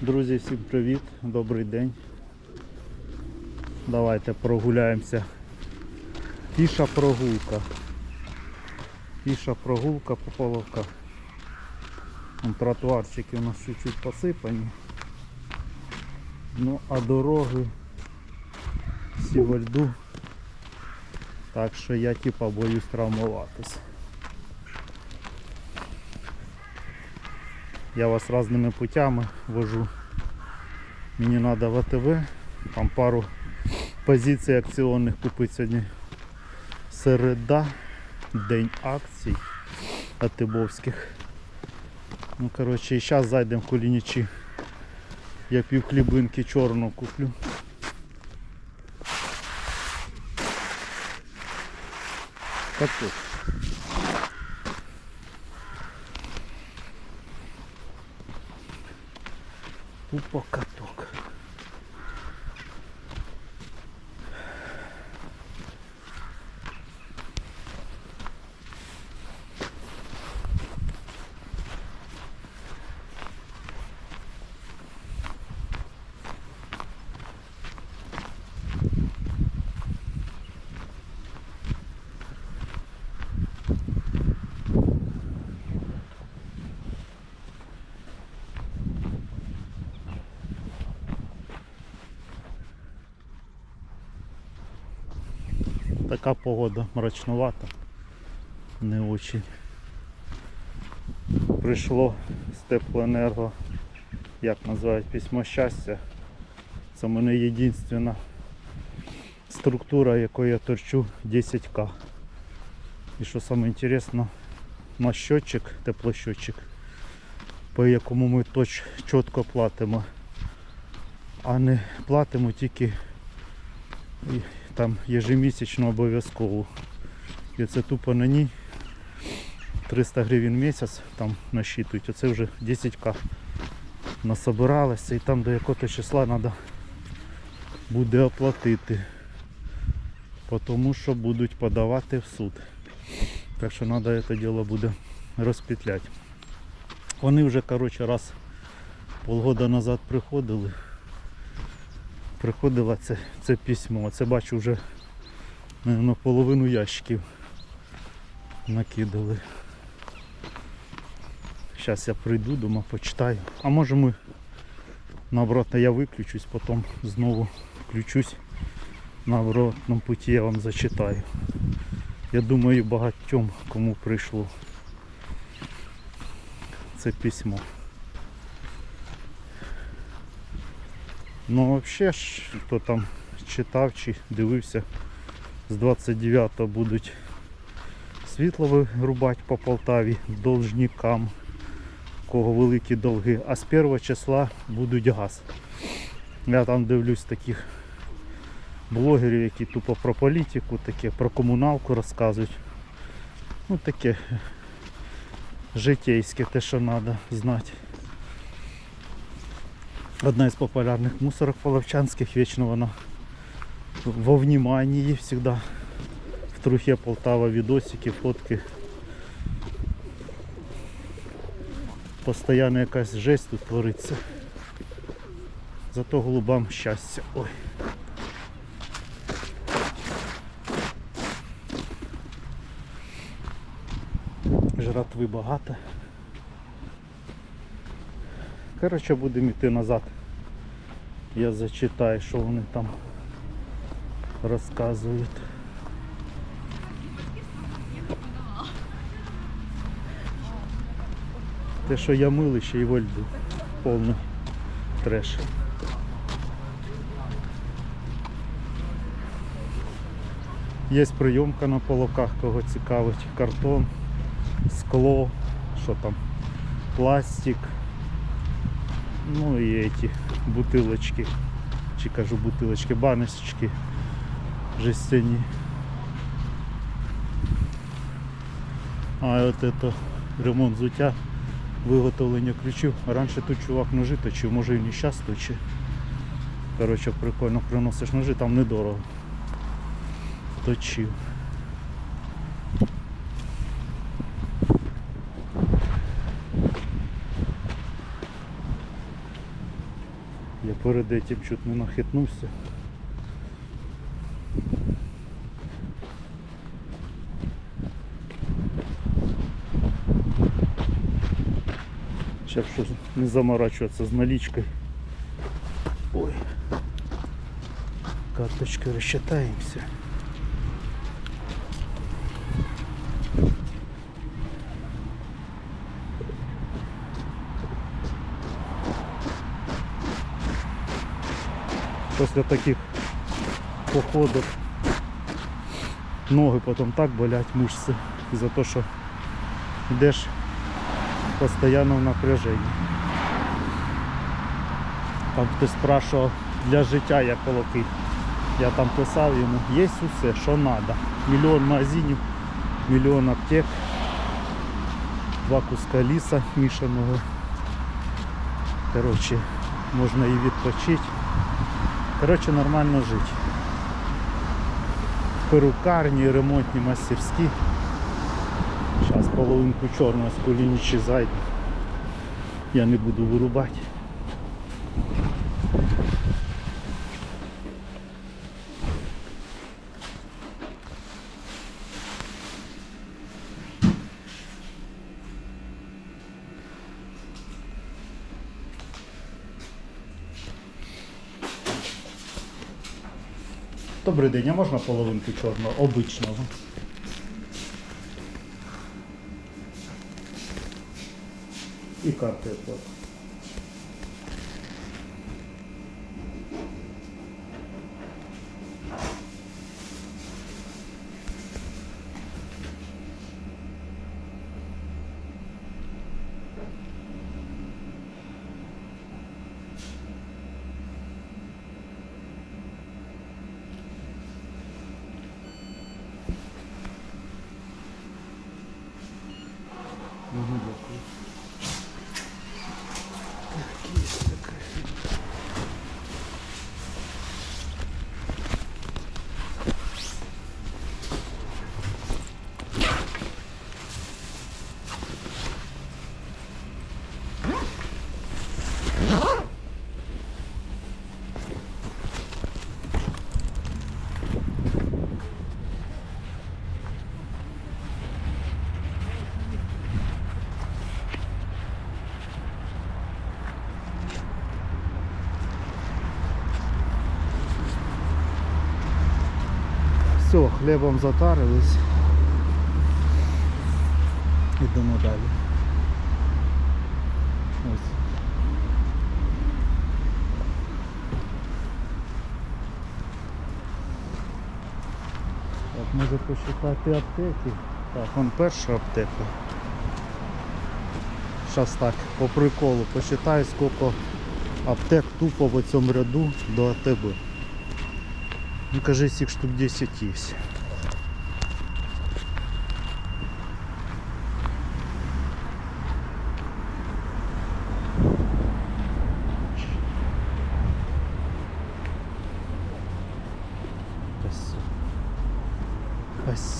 Друзі, всім привіт, добрий день. Давайте прогуляємося. Піша прогулка. Піша прогулка по половках. Тротуарчики у нас чуть-чуть посипані. Ну а дороги всі во льду. Так що я типа боюсь травмуватись. Я вас різними путями вожу. Мені треба в АТВ. Там пару позицій акціонних купити сьогодні. Середа, день акцій АТБовських. Ну коротше і зараз зайдемо в Кулінічі. Я пів хлібинки чорного куплю. Каток. Тупо Така погода мрачнувата. Не очень. Прийшло з теплоенерго, як називають письмо щастя. Це мене єдинственна структура, якою я торчу 10к. І що саме інтересно, на щотчик, теплощотчик, по якому ми точ чітко платимо, а не платимо тільки там ежемісячно обов'язково. І це тупо на ній 300 гривень місяць там насчитують. Оце вже 10к насобиралося і там до якого числа треба буде оплатити. Тому що будуть подавати в суд. Так що треба це діло буде розпетляти. Вони вже коротше, раз полгода назад приходили приходило це, це письмо. Це бачу вже на половину ящиків накидали. Зараз я прийду, дома почитаю. А може ми наоборот я виключусь, потім знову включусь на обратному путі я вам зачитаю. Я думаю багатьом кому прийшло це письмо. Ну взагалі ж, хто там читав чи дивився, з 29-го будуть світло вирубати по Полтаві должникам, кого великі долги, а з 1 числа будуть газ. Я там дивлюсь таких блогерів, які тупо про політику, таке, про комуналку розказують. Ну таке житейське, те, що треба знати. Одна из популярных мусорок половчанских, вечно вона во внимании всегда. В трухе Полтава видосики, фотки. Постоянно якась жесть тут твориться. Зато голубам щастя. Ой. Жратви багато. Коротше, будемо йти назад. Я зачитаю, що вони там розказують. Те, що я милий, ще й во. Повний треш. Є прийомка на полоках, кого цікавить. Картон, скло, що там, пластик. Ну и эти бутылочки, чи кажу бутылочки, баночки жестяні. А от это ремонт взуття, виготовлення ключів. Раніше тут чувак ножи точив, може і не щас точить. Коротше, прикольно приносиш ножи, там недорого. Точив. Перед этим чуть не нахитнувся. Сейчас щось не заморачиваться з наличкой. Ой. Карточкой рассчитаемся. После таких походов ноги потом так болять мышцы из-за того, что йдеш постоянно в напряжении. Там хтось спрашивав для життя як колоки. Я там писав йому, є усе, що треба. Мільйон магазинів, мільйон аптек, два куска ліса мішаного. Коротше, можна і відпочити. Коротше, нормально жити. Перукарні, ремонтні мастерські. Зараз половинку чорного з зайду. Я не буду вирубати. Добрий день, а можна половинку чорного, обичного? І карти оплати. Дякую. Хлібом затарились. Ідемо далі. Так, може посчитати аптеки. Так, вон перша аптека. Зараз так, по приколу, посчитаю скільки аптек тупо в цьому ряду до АТБ. Ну, кажись, их штук 10 есть.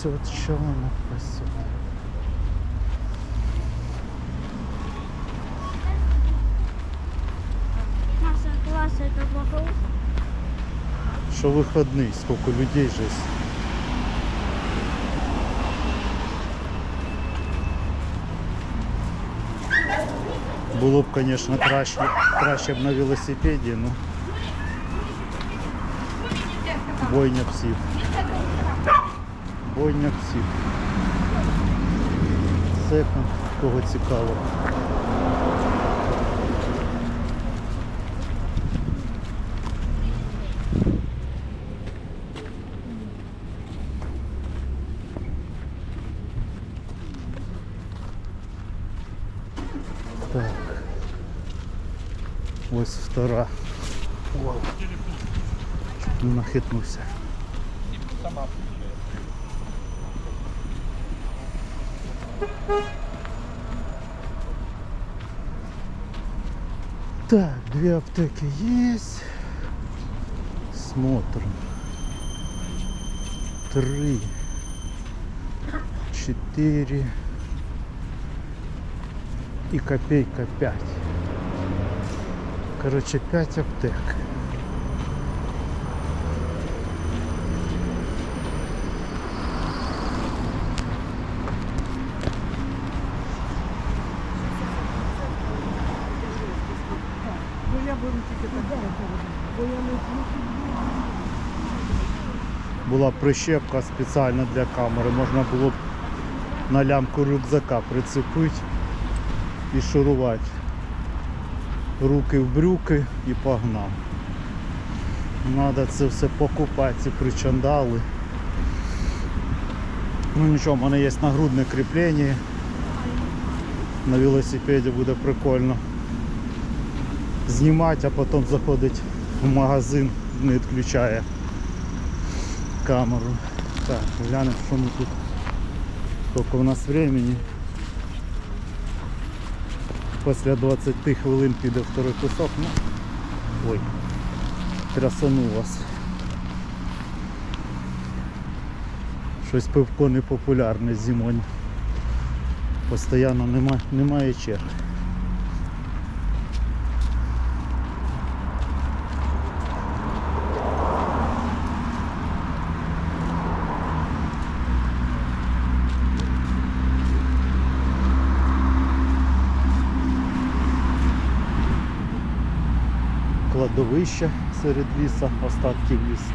Пасет, что она пасет? Маша, класс, это плохо. Что выходный, сколько людей здесь. Було б, звісно, краще, краще б на велосипеді, ну бойня псів. Бойня псів. Секунд, кого цікаво. Так. Ось втора. Вау. Чуть не нахитнувся. Так, две аптеки есть. Смотрим. Три. Четыре. И копейка 5. Коротше, 5 аптек. Була прищепка спеціальна для камери. Можна було б на лямку рюкзака прицепити і шурувати. Руки в брюки і погнав. Надо це все покупати, ці причандали. Ну нічого, в мене є нагрудне кріплення. На велосипеді буде прикольно. Знімати, а потім заходить в магазин, не відключає камеру. Так, глянемо, що ми тут. Сколько у нас времени. Після 20 хвилин піде второй кусок. Ну, ой, трясану вас. Щось пивко не популярне зимою. Постоянно нема, немає черг. Кладовище серед ліса, остатків лісу.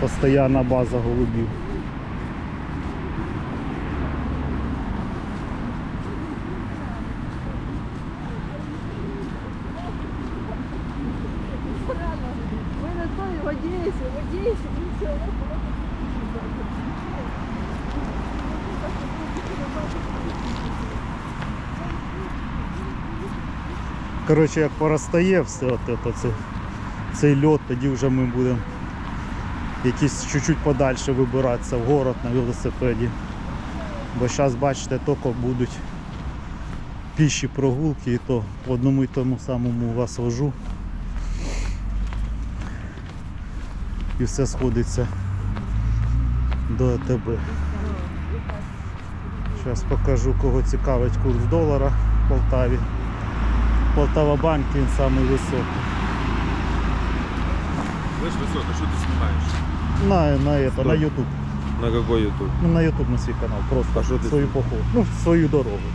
Постоянна база голубів. Ви на той в Одесі, в Одесі, ви все. Коротше, як поростає все, от це, це, цей льот, тоді вже ми будемо якісь чуть-чуть подальше вибиратися в город на велосипеді. Бо зараз, бачите, тільки будуть піші прогулки, і то по одному і тому самому вас вожу. І все сходиться до АТБ. Зараз покажу, кого цікавить курс долара в Полтаві. Полтава банк він самий високий. Слышь, высоко, что ты снимаешь? На, на, это, на Что? YouTube. На какой YouTube? Ну, на YouTube на свій канал. Просто А що ти свою поход. Ну, свою дорогу.